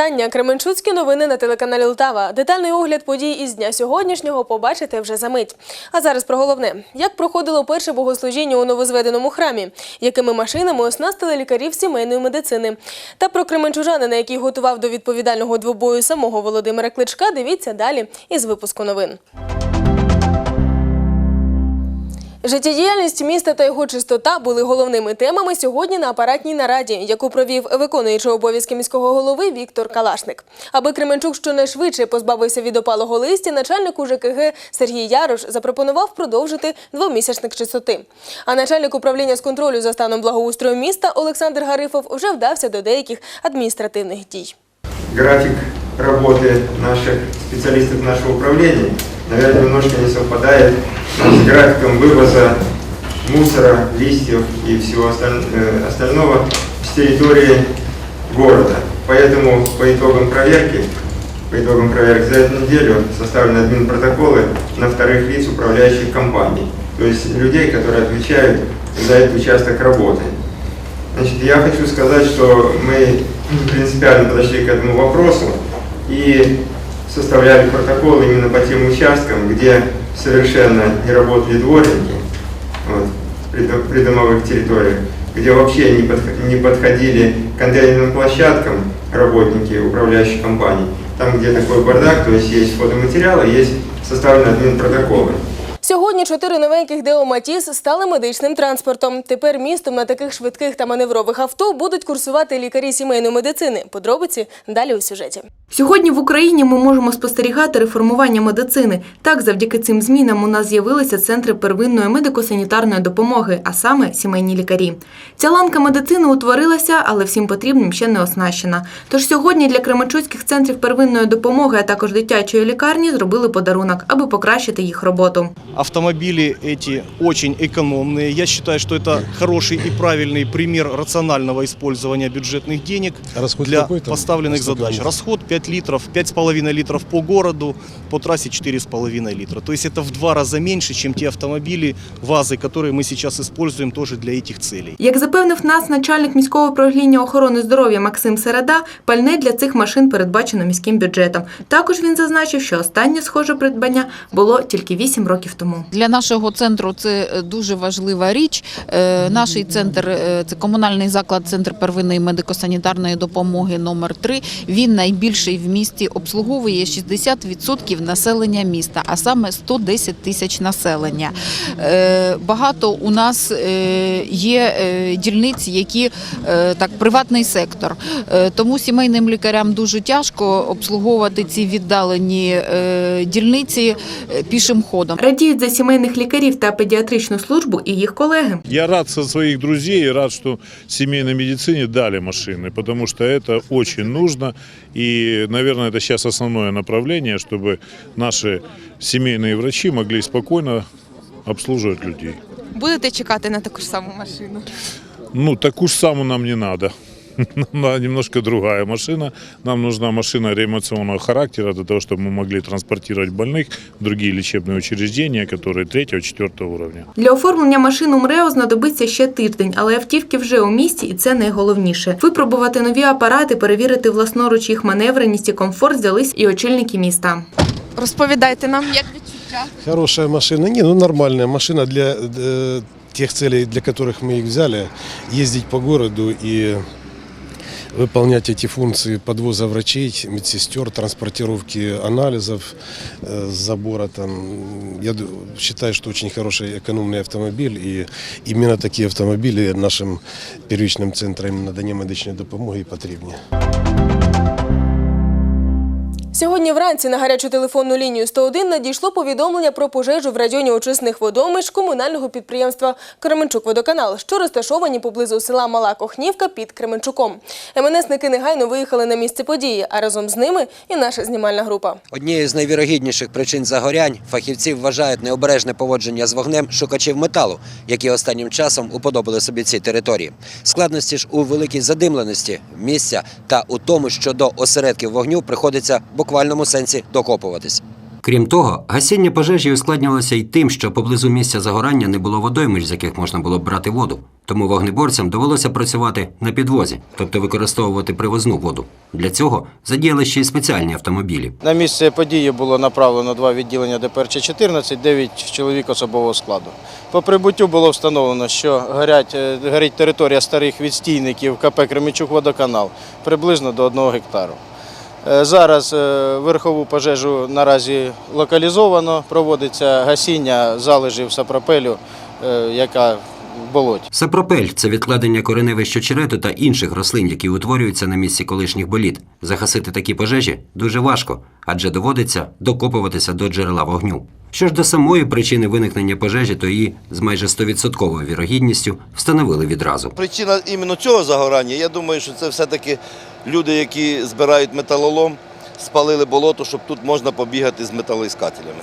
Вітання! Кременчуцькі новини на телеканалі Лтава. Детальний огляд подій із дня сьогоднішнього побачите вже за мить. А зараз про головне: як проходило перше богослужіння у новозведеному храмі, якими машинами оснастили лікарів сімейної медицини. Та про кременчужанина, який готував до відповідального двобою самого Володимира Кличка, дивіться далі із випуску новин. Життєдіяльність міста та його чистота були головними темами сьогодні на апаратній нараді, яку провів виконуючий обов'язки міського голови Віктор Калашник. Аби Кременчук щонайшвидше позбавився від опалого листя, начальник УЖКГ Сергій Ярош запропонував продовжити двомісячник чистоти. А начальник управління з контролю за станом благоустрою міста Олександр Гарифов вже вдався до деяких адміністративних дій. график работы наших специалистов нашего управления, наверное, немножко не совпадает с графиком вывоза мусора, листьев и всего э, остального с территории города. Поэтому по итогам проверки, по итогам проверки за эту неделю составлены админпротоколы на вторых лиц управляющих компаний, то есть людей, которые отвечают за этот участок работы. Значит, я хочу сказать, что мы принципиально подошли к этому вопросу и составляли протокол именно по тем участкам, где совершенно не работали дворники вот, дом- придомовых территориях, где вообще не, подх- не подходили к контейнерным площадкам работники управляющих компаний. Там, где такой бардак, то есть есть фотоматериалы, есть составлены админпротоколы. Сьогодні чотири новеньких Део Матіс стали медичним транспортом. Тепер містом на таких швидких та маневрових авто будуть курсувати лікарі сімейної медицини. Подробиці далі у сюжеті. Сьогодні в Україні ми можемо спостерігати реформування медицини. Так, завдяки цим змінам у нас з'явилися центри первинної медико-санітарної допомоги, а саме сімейні лікарі. Ця ланка медицини утворилася, але всім потрібним ще не оснащена. Тож сьогодні для кременчуцьких центрів первинної допомоги, а також дитячої лікарні зробили подарунок, аби покращити їх роботу. Автомобили эти очень экономные. Я считаю, что это хороший и правильный пример рационального использования бюджетных денег Расход для какой там? поставленных Сколько задач. литров? Расход 5 литров, 5,5 литров по городу, по трассе 4,5 литра. То есть это в два раза меньше, чем те автомобили, ВАЗы, которые мы сейчас используем тоже для этих целей. Як запевнив нас начальник міського управління охорони здоров'я Максим Середа, пальне для цих машин передбачено міським бюджетом. Також він зазначив, що останнє схоже придбання було тільки 8 років тому. Для нашого центру це е, дуже важлива річ. Е, Наш центр е, це комунальний заклад, центр первинної медико-санітарної допомоги номер 3 Він найбільший в місті обслуговує 60% населення міста, а саме 110 тисяч населення. Багато у нас є дільниць, які так приватний сектор. Тому сімейним лікарям дуже тяжко обслуговувати ці віддалені дільниці пішим ходом. Радіють за сімейних лікарів та педіатричну службу і їх колеги. Я рад со своих друзей и рад, что семейной медицине дали машины, потому что это очень нужно. И, наверное, это сейчас основное направление, чтобы наши семейные врачи могли спокойно обслуживать людей. Будете чекати на таку ж саму машину? Ну, такую ж саму нам не надо. Нам надо немножко другая машина. Нам нужна машина реанимационного характера для того, чтобы мы могли транспортировать больных в другие лечебные учреждения, которые третьего, четвертого уровня. Для оформлення машин у МРЕО знадобиться ще тиждень, але автівки вже у місті, і це найголовніше. Випробувати нові апарати, перевірити власноруч їх маневреність і комфорт взялись і очільники міста. Розповідайте нам, як відчуття. Хорошая машина. Не, ну нормальная машина для э, тех целей, для которых мы их взяли. Ездить по городу и выполнять эти функции подвоза врачей, медсестер, транспортировки анализов, э, забора там. Я ду- считаю, что очень хороший экономный автомобиль. И именно такие автомобили нашим первичным центрам надання медичної допомоги і потрібні. Сьогодні вранці на гарячу телефонну лінію 101 надійшло повідомлення про пожежу в районі очисних водомищ комунального підприємства Кременчук-Водоканал, що розташовані поблизу села Мала Кохнівка під Кременчуком. МНСники негайно виїхали на місце події, а разом з ними і наша знімальна група. Однією з найвірогідніших причин загорянь фахівці вважають необережне поводження з вогнем шукачів металу, які останнім часом уподобали собі ці території. Складності ж у великій задимленості місця та у тому, що до осередків вогню приходиться в буквальному сенсі докопуватись. Крім того, гасіння пожежі ускладнювалося й тим, що поблизу місця загорання не було водоймищ, з яких можна було б брати воду. Тому вогнеборцям довелося працювати на підвозі, тобто використовувати привозну воду. Для цього задіяли ще й спеціальні автомобілі. На місце події було направлено два відділення ДПРЧ-14, 9 чоловік особового складу. По прибуттю було встановлено, що горять, е, горить територія старих відстійників КП Кременчук водоканал приблизно до 1 гектару. Е, Зараз е, верхову пожежу наразі локалізовано, проводиться гасіння залежів сапропелю, е, яка в болоті. Сапропель це відкладення кореневищ очерету та інших рослин, які утворюються на місці колишніх боліт. Загасити такі пожежі дуже важко, адже доводиться докопуватися до джерела вогню. Що ж до самої причини виникнення пожежі, то її з майже 100% вірогідністю встановили відразу. Причина іменно цього загорання, я думаю, що це все-таки люди, які збирають металолом, спалили болото, щоб тут можна побігати з металоіскателями.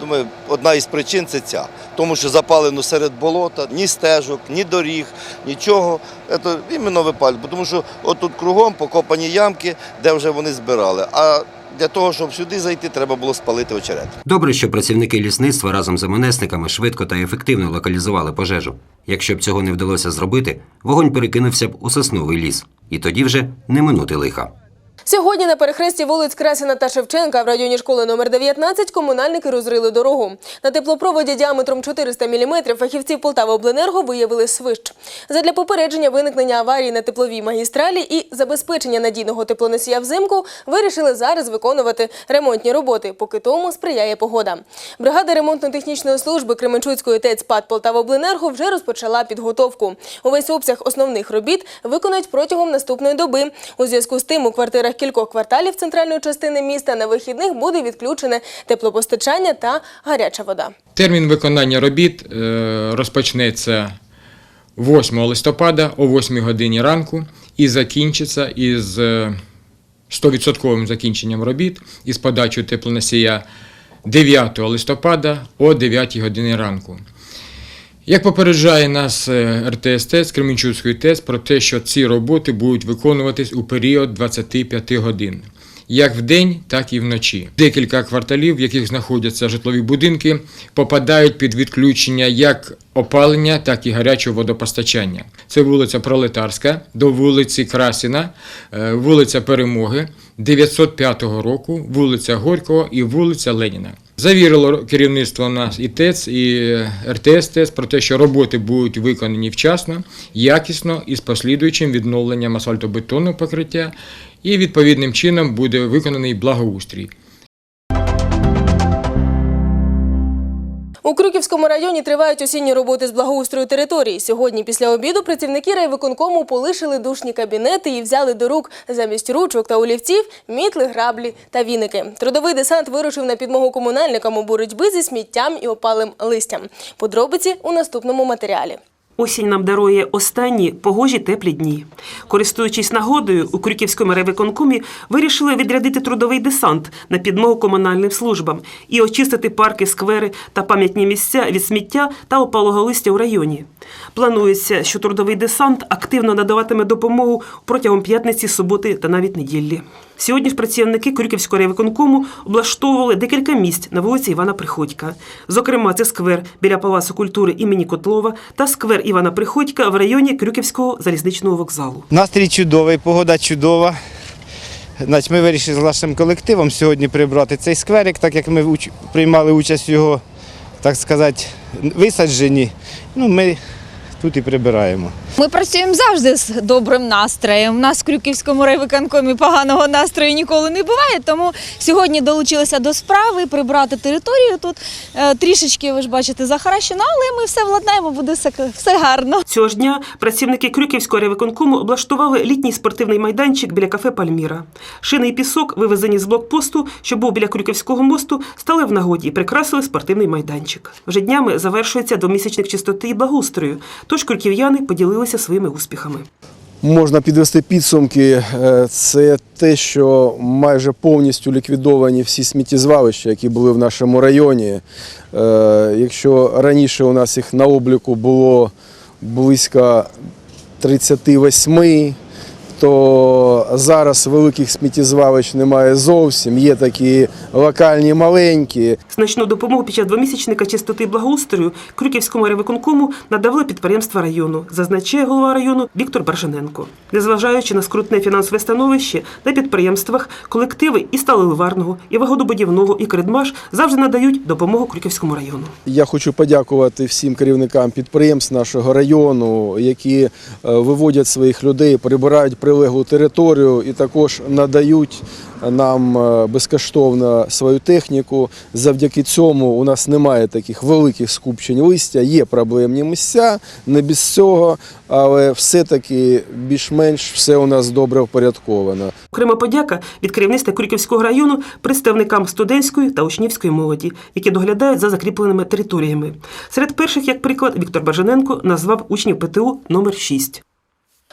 Думаю, одна із причин це ця. Тому що запалено серед болота, ні стежок, ні доріг, нічого. Це іменно випалює. Тому що отут кругом покопані ямки, де вже вони збирали. А для того, щоб сюди зайти, треба було спалити очерет. Добре, що працівники лісництва разом з МНСниками швидко та ефективно локалізували пожежу. Якщо б цього не вдалося зробити, вогонь перекинувся б у сосновий ліс, і тоді вже не минути лиха. Сьогодні на перехресті вулиць Красіна та Шевченка в районі школи номер 19 комунальники розрили дорогу. На теплопроводі діаметром 400 мм фахівці Полтаваобленерго виявили свищ. Задля попередження виникнення аварії на тепловій магістралі і забезпечення надійного теплоносія взимку вирішили зараз виконувати ремонтні роботи, поки тому сприяє погода. Бригада ремонтно-технічної служби Кременчуцької ТЕЦ ПАД Полтаваобленерго вже розпочала підготовку. Увесь обсяг основних робіт виконають протягом наступної доби. У зв'язку з тим у квартирах кількох кварталів центральної частини міста на вихідних буде відключене теплопостачання та гаряча вода. Термін виконання робіт е, розпочнеться 8 листопада о 8 годині ранку і закінчиться із е, 100% закінченням робіт із подачою теплоносія 9 листопада о 9 годині ранку. Як попереджає нас е, РТС ТЕЦ Кременчуцької ТЕЦ про те, що ці роботи будуть виконуватись у період 25 годин, як вдень, так і вночі. Декілька кварталів, в яких знаходяться житлові будинки, попадають під відключення як опалення, так і гарячого водопостачання. Це вулиця Пролетарська до вулиці Красіна, е, вулиця Перемоги, 905 року, вулиця Горького і вулиця Леніна. Завірило керівництво нас і ТЕЦ, і РТС ТЕЦ про те, що роботи будуть виконані вчасно, якісно і з послідуючим відновленням асфальтобетонного покриття, і відповідним чином буде виконаний благоустрій. У Крюківському районі тривають осінні роботи з благоустрою території. Сьогодні після обіду працівники райвиконкому полишили душні кабінети і взяли до рук замість ручок та олівців мітли, граблі та віники. Трудовий десант вирушив на підмогу комунальникам у боротьби зі сміттям і опалим листям. Подробиці у наступному матеріалі. Осінь нам дарує останні погожі теплі дні. Користуючись нагодою, у Крюківському райвиконкомі вирішили відрядити трудовий десант на підмогу комунальним службам і очистити парки, сквери та пам'ятні місця від сміття та опалого листя у районі. Планується, що трудовий десант активно надаватиме допомогу протягом п'ятниці, суботи та навіть неділі. Сьогодні ж працівники Крюківського райвиконкому облаштовували декілька місць на вулиці Івана Приходька. Зокрема, це сквер біля Палацу культури імені Котлова та сквер Івана Приходька в районі Крюківського залізничного вокзалу. Настрій чудовий, погода чудова. Значить, ми вирішили з нашим колективом сьогодні прибрати цей скверик, так як ми приймали участь в його, так сказати, висадженні. Ну, ми тут і прибираємо. Ми працюємо завжди з добрим настроєм. У нас в Крюківському райвиконкомі поганого настрою ніколи не буває, тому сьогодні долучилися до справи прибрати територію тут. Е, Трішечки, ви ж бачите, захаращено, але ми все владнаємо, буде все, все гарно. Цього ж дня працівники Крюківського райвиконкому облаштували літній спортивний майданчик біля кафе Пальміра. Шини і пісок, вивезені з блокпосту, що був біля Крюківського мосту, стали в нагоді і прикрасили спортивний майданчик. Вже днями завершується двомісячник чистоти і благоустрою, тож курків'яни поділилися своїми успіхами. Можна підвести підсумки. Е, Це те, що майже повністю ліквідовані всі сміттєзвалища, які були в нашому районі. Е, Якщо раніше у нас їх на обліку було близько 38, то зараз великих сміттєзвалищ немає зовсім. Є такі локальні маленькі. Значну допомогу під час двомісячника чистоти і благоустрою Крюківському райвиконкому надавали підприємства району, зазначає голова району Віктор Баржененко. Незважаючи на скрутне фінансове становище, на підприємствах колективи і сталеливарного, і вагодобудівного, і кредмаш завжди надають допомогу Крюківському району. Я хочу подякувати всім керівникам підприємств нашого району, які е, виводять своїх людей, прибирають прилеглу територію і також надають нам е, безкоштовно свою техніку. Завдяки цьому у нас немає таких великих скупчень листя. Є проблемні місця, не без цього, але все-таки більш-менш все у нас добре впорядковано. Окрема подяка від керівництва Крюківського району представникам студентської та учнівської молоді, які доглядають за закріпленими територіями. Серед перших, як приклад, Віктор Бажаненко назвав учнів ПТУ номер 6.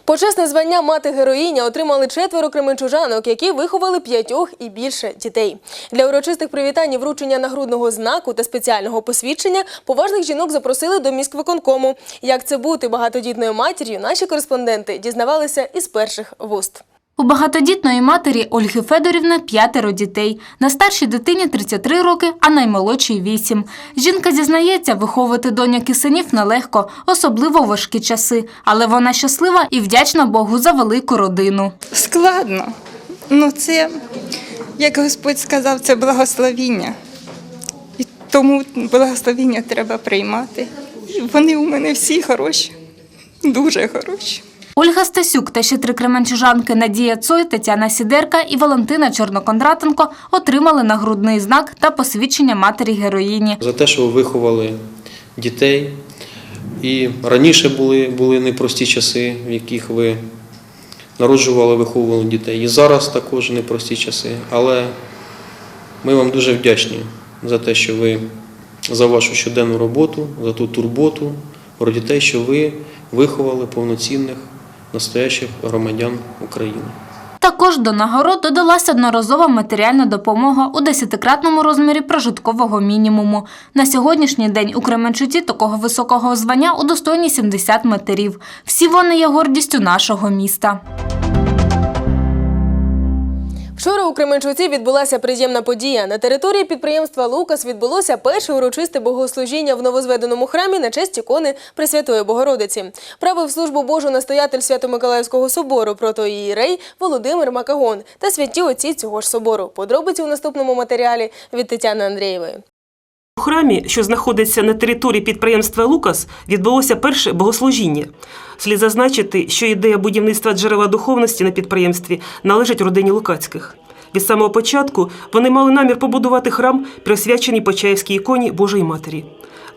Почесне звання мати героїня отримали четверо кременчужанок, які виховали п'ятьох і більше дітей. Для урочистих привітань і вручення нагрудного знаку та спеціального посвідчення поважних жінок запросили до міськвиконкому. Як це бути багатодітною матір'ю, наші кореспонденти дізнавалися із перших вуст. У багатодітної матері Ольги Федорівни п'ятеро дітей. На старшій дитині 33 роки, а наймолодшій 8. Жінка зізнається, виховувати доньок і синів нелегко, особливо важкі часи. Але вона щаслива і вдячна Богу за велику родину. Складно. Ну, це, як Господь сказав, це благословіння. І тому благословіння треба приймати. Вони у мене всі хороші, дуже хороші. Ольга Стасюк та ще три кременчужанки Надія Цой, Тетяна Сідерка і Валентина Чорнокондратенко отримали нагрудний знак та посвідчення матері героїні. за те, що ви виховали дітей. І раніше були, були непрості часи, в яких ви народжували, виховували дітей. І зараз також непрості часи. Але ми вам дуже вдячні за те, що ви за вашу щоденну роботу, за ту турботу про дітей, що ви виховали повноцінних настоящих громадян України. Також до нагород додалася одноразова матеріальна допомога у десятикратному розмірі прожиткового мінімуму. На сьогоднішній день у Кременчуці такого високого звання удостоєні 70 матерів. Всі вони є гордістю нашого міста. Вчора у Кременчуці відбулася приємна подія. На території підприємства Лукас відбулося перше урочисте богослужіння в новозведеному храмі на честь ікони Пресвятої Богородиці. Правив службу Божу настоятель Свято-Миколаївського собору протоїрей Володимир Макагон та святі отці цього ж собору. Подробиці у наступному матеріалі від Тетяни Андрієвої. У храмі, що знаходиться на території підприємства Лукас, відбулося перше богослужіння. Слід зазначити, що ідея будівництва джерела духовності на підприємстві належить родині Лукацьких. Від самого початку вони мали намір побудувати храм, присвячений Почаївській іконі Божої Матері.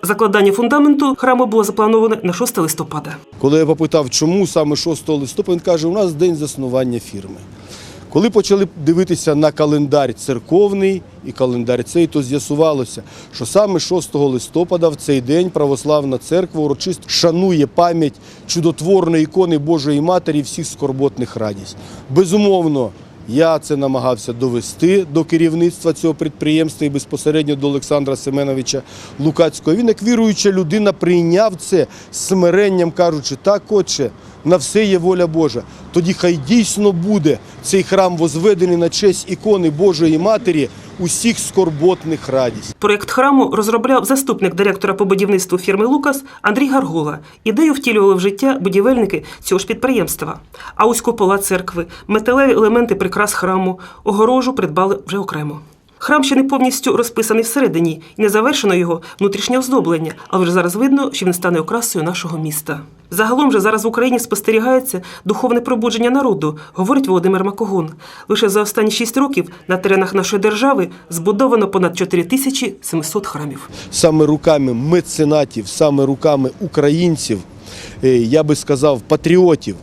Закладання фундаменту храму було заплановане на 6 листопада. Коли я попитав, чому саме 6 листопада, він каже, у нас день заснування фірми. Коли почали дивитися на календар церковний і календар цей, то з'ясувалося, що саме 6 листопада в цей день православна церква урочисто шанує пам'ять чудотворної ікони Божої Матері всіх скорботних радість. Безумовно, я це намагався довести до керівництва цього підприємства і безпосередньо до Олександра Семеновича Лукацького. Він, як віруюча людина, прийняв це з смиренням, кажучи, так, отче, на все є воля Божа. Тоді хай дійсно буде цей храм возведений на честь ікони Божої Матері усіх скорботних радість. Проєкт храму розробляв заступник директора по будівництву фірми Лукас Андрій Гаргула. Ідею втілювали в життя будівельники цього ж підприємства. А ось купола церкви, металеві елементи прикрас храму, огорожу придбали вже окремо. Храм ще не повністю розписаний всередині і не завершено його внутрішнє оздоблення, але вже зараз видно, що він стане окрасою нашого міста. Загалом же зараз в Україні спостерігається духовне пробудження народу, говорить Володимир Макогон. Лише за останні шість років на теренах нашої держави збудовано понад 4700 храмів. Саме руками меценатів, саме руками українців, е, я би сказав, патріотів.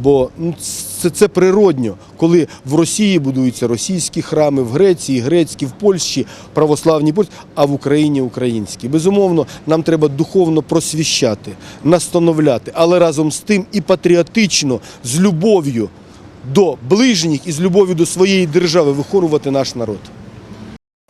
Бо ну, це, це природньо, коли в Росії будуються російські храми, в Греції грецькі, в Польщі православні польські, а в Україні українські. Безумовно, нам треба духовно просвіщати, настановляти, але разом з тим і патріотично, з любов'ю до ближніх і з любов'ю до своєї держави виховувати наш народ.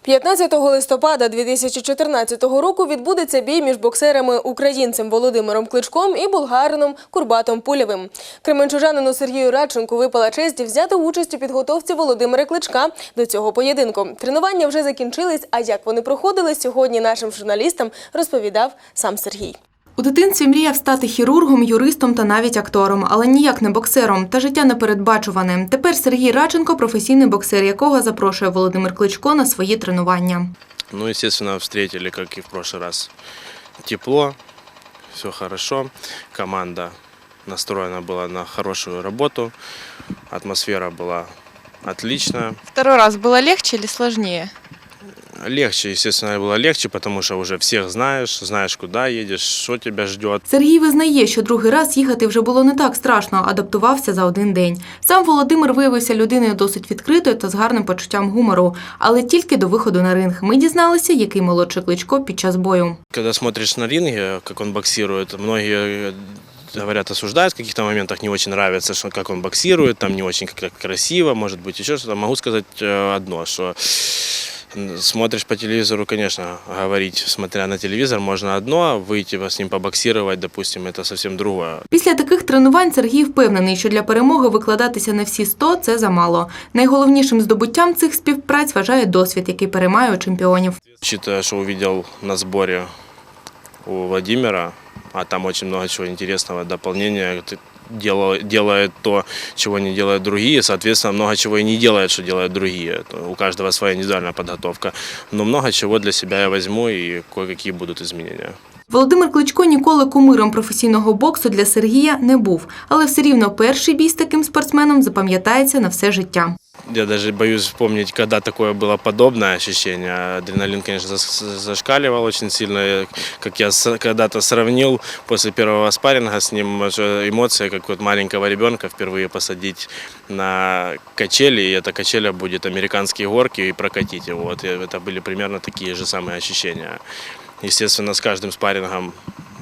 15 листопада 2014 року відбудеться бій між боксерами українцем Володимиром Кличком і болгарином Курбатом Пулєвим. Кременчужанину Сергію Радченку випала честь взяти участь у підготовці Володимира Кличка до цього поєдинку. Тренування вже закінчились. А як вони проходили сьогодні нашим журналістам, розповідав сам Сергій. У дитинстві мріяв стати хірургом, юристом та навіть актором, але ніяк не боксером. Та життя непередбачуване. Тепер Сергій Радченко – професійний боксер, якого запрошує Володимир Кличко на свої тренування. Ну, естественно, встретили, как и в прошлый раз. Тепло, все хорошо. Команда настроена была на хорошую работу. Атмосфера была отличная. Второй раз было легче или сложнее? Легче, естественно, было легче, потому что уже всех знаешь, знаешь, куда едешь, что тебя ждет. Сергій визнає, що другий раз їхати вже було не так страшно, адаптувався за один день. Сам Володимир виявився людиною досить відкритою та з гарним почуттям гумору, але тільки до виходу на ринг. Ми дізналися, який молодший кличко під час бою. Когда смотришь на ринге, как он боксирует, многие э, говорят, осуждают в каких-то моментах, не очень нравится, что как он боксирует, там не очень как красиво, может быть, еще что-то. Могу сказать э, одно, что м, смотришь по телевизору, конечно, говорить, смотря на телевизор, можно одно, а выйти с ним побоксировать, допустим, это совсем другое. Після таких тренувань Сергій впевнений, що для перемоги викладатися на всі 100 – це замало. Найголовнішим здобуттям цих співпраць вважає досвід, який переймає у чемпіонів. Учитывая, что увидел на сборе у Владимира, а там очень много чего интересного, дополнения, дело- делает то, чего не делают другие, соответственно, много чего и не делает, что делают другие. У каждого своя индивидуальная подготовка. Но много чего для себя я возьму и кое-какие будут изменения. Володимир Кличко ніколи кумиром професійного боксу для Сергія не був, але все рівно перший бій з таким спортсменом запам'ятається на все життя. Я даже боюсь вспомнить, когда такое было подобное ощущение. Адреналин, конечно, зашкаливал очень сильно. Как я когда-то сравнил после первого спарринга с ним что эмоции, как вот маленького ребенка впервые посадить на качели, и эта качеля будет американские горки и прокатить его. Вот это были примерно такие же самые ощущения. Естественно, с каждым спаррингом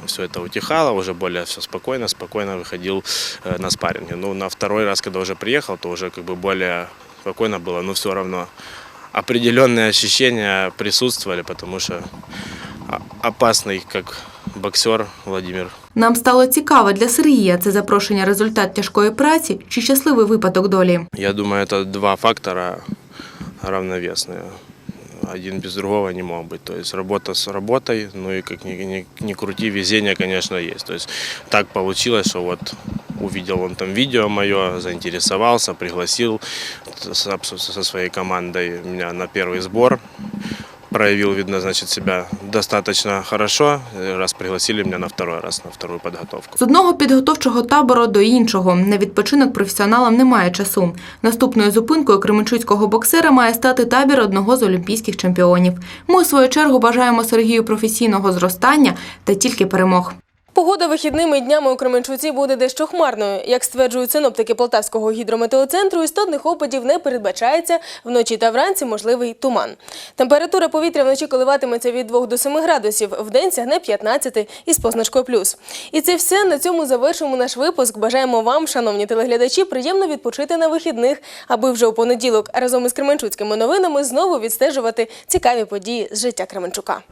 все это утихало, уже более все спокойно, спокойно выходил э, на спарринге. Ну, на второй раз, когда уже приехал, то уже как бы более спокойно было, но все равно определенные ощущения присутствовали, потому что о- опасный как боксер Владимир Нам стало цікаво для Сергія це запрошення результат тяжкої праці чи щасливий випадок долі. Я думаю, это два фактора равновесные. Один без другого не мог быть. То есть работа с работой, ну и как ни, ни- ни крути, везение, конечно, есть. То есть так получилось, что вот увидел он там видео мое, заинтересовался, пригласил со, своей командой меня на первый сбор. Проявил, видно, значит, себя достаточно хорошо, раз пригласили меня на второй раз, на вторую подготовку. З одного підготовчого табору до іншого на відпочинок професіоналам немає часу. Наступною зупинкою кременчуцького боксера має стати табір одного з олімпійських чемпіонів. Ми у свою чергу бажаємо Сергію професійного зростання та тільки перемог. Погода вихідними днями у Кременчуці буде дещо хмарною. Як стверджують синоптики Полтавського гідрометеоцентру, істотних опадів не передбачається. Вночі та вранці можливий туман. Температура повітря вночі коливатиметься від 2 до 7 градусів, вдень сягне 15 із позначкою плюс. І це все. На цьому завершимо наш випуск. Бажаємо вам, шановні телеглядачі, приємно відпочити на вихідних, аби вже у понеділок разом із Кременчуцькими новинами знову відстежувати цікаві події з життя Кременчука.